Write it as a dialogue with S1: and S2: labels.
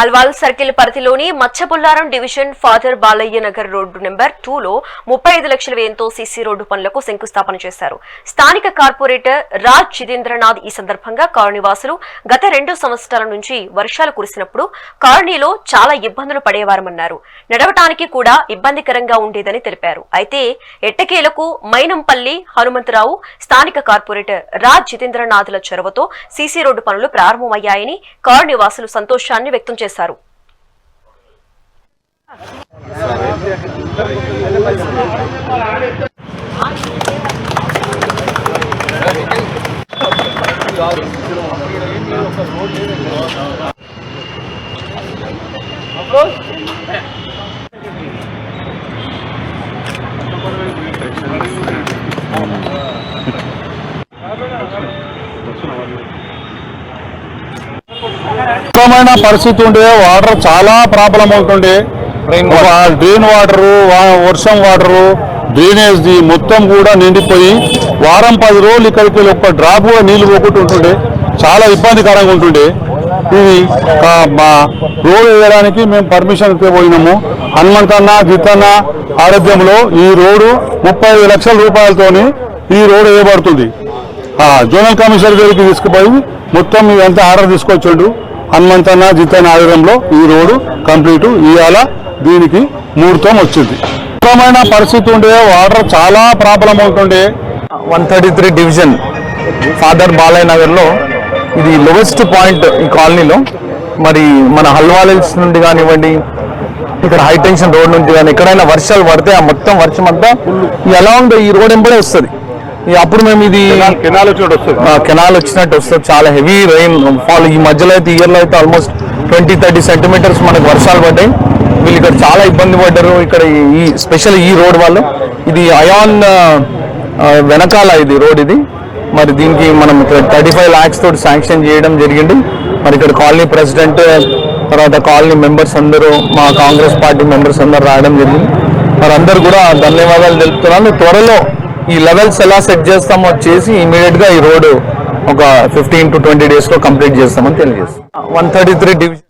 S1: Alwal circle పరిధిలోని Machabollaram division father Balaiah Nagar road number టూలో ముప్పై ఐదు లక్షల వ్యయంతో సీసీ రోడ్డు పనులకు శంకుస్థాపన చేశారు. స్థానిక కార్పొరేటర్ రాజ్ జితేంద్రనాథ్ ఈ సందర్భంగా కాలనీవాసులు గత రెండు సంవత్సరాల నుంచి వర్షాలు కురిసినప్పుడు కాలనీలో చాలా ఇబ్బందులు పడేవారమన్నారు. నడవటానికి కూడా ఇబ్బందికరంగా ఉండేదని తెలిపారు. అయితే ఎట్టకేలకు మైనంపల్లి హనుమంతరావు స్థానిక కార్పొరేటర్ రాజ్ జితేంద్రనాథ్ల చొరవతో సీసీ రోడ్డు పనులు ప్రారంభమయ్యాయని కాలనీవాసులు సంతోషాన్ని వ్యక్తం చేశారు. చేశారు Thank you.
S2: ముఖ్యమైన పరిస్థితి ఉండే వాటర్ చాలా ప్రాబ్లం అవుతుండే. డ్రైన్ వాటర్ వర్షం వాటర్ డ్రైనేజ్ మొత్తం కూడా నిండిపోయి వారం పది రోజులు ఇక్కడికి ఒక్క డ్రాప్ కూడా నీళ్ళు పోకుండా ఉంటుండే. చాలా ఇబ్బందికరంగా ఉంటుండే. ఇది మా రోడ్ వేయడానికి మేము పర్మిషన్ పోయినాము. హనుమంతన్న జితన్న ఆరోగ్యంలో ఈ రోడ్డు ముప్పై ఐదు లక్షల రూపాయలతోని ఈ రోడ్డు వేయబడుతుంది. ఆ, జోనల్ కమిషనర్ గారికి తీసుకుపోయి మొత్తం ఇదంతా ఆర్డర్ తీసుకొచ్చిండు హనుమంతన్న జితన్ ఆధ్వర్యంలో ఈ రోడ్డు కంప్లీట్. ఇవాళ దీనికి ముహూర్తం వచ్చింది. ముఖ్యమైన పరిస్థితి ఉండే వాటర్ చాలా ప్రాబ్లం అవుతుండే
S3: one thirty three division father Balayya నగర్లో ఇది లోవెస్ట్ పాయింట్ ఈ కాలనీలో. మరి మన హల్వాలిల్స్ నుండి కానివ్వండి ఇక్కడ హై టెన్షన్ రోడ్ నుంచి కానీ ఎక్కడైనా వర్షాలు పడితే ఆ మొత్తం వర్షం అంతా ఎలా ఉందో ఈ రోడ్ ఎంబడే వస్తుంది. అప్పుడు మేము ఇది
S2: కెనాల్ వచ్చినట్టు వస్తుంది.
S3: కెనాల్ వచ్చినట్టు వస్తుంది. చాలా హెవీ రెయిన్ ఫాల్ ఈ మధ్యలో అయితే ఇయర్లో అయితే ఆల్మోస్ట్ ట్వంటీ థర్టీ సెంటీమీటర్స్ మనకు వర్షాలు పడ్డాయి. వీళ్ళు ఇక్కడ చాలా ఇబ్బంది పడ్డారు. ఇక్కడ ఈ- స్పెషల్ ఈ రోడ్ వాళ్ళు. ఇది అయాన్ వెనకాల ఇది రోడ్ ఇది. మరి దీనికి మనం థర్టీ ఫైవ్ ల్యాక్స్ తోటి శాంక్షన్ చేయడం జరిగింది. మరి ఇక్కడ కాలనీ ప్రెసిడెంట్ తర్వాత కాలనీ మెంబర్స్ అందరూ మా కాంగ్రెస్ పార్టీ మెంబర్స్ అందరూ రావడం జరిగింది. మరి అందరు కూడా ధన్యవాదాలు తెలుపుతున్నాను. త్వరలో ఈ లెవెల్స్ ఎలా సెట్ చేస్తామో చేసి ఇమీడియట్గా ఈ రోడ్డు ఒక ఫిఫ్టీన్ టు ట్వంటీ డేస్లో కంప్లీట్ చేస్తామని తెలియజేస్తాం. One thirty three division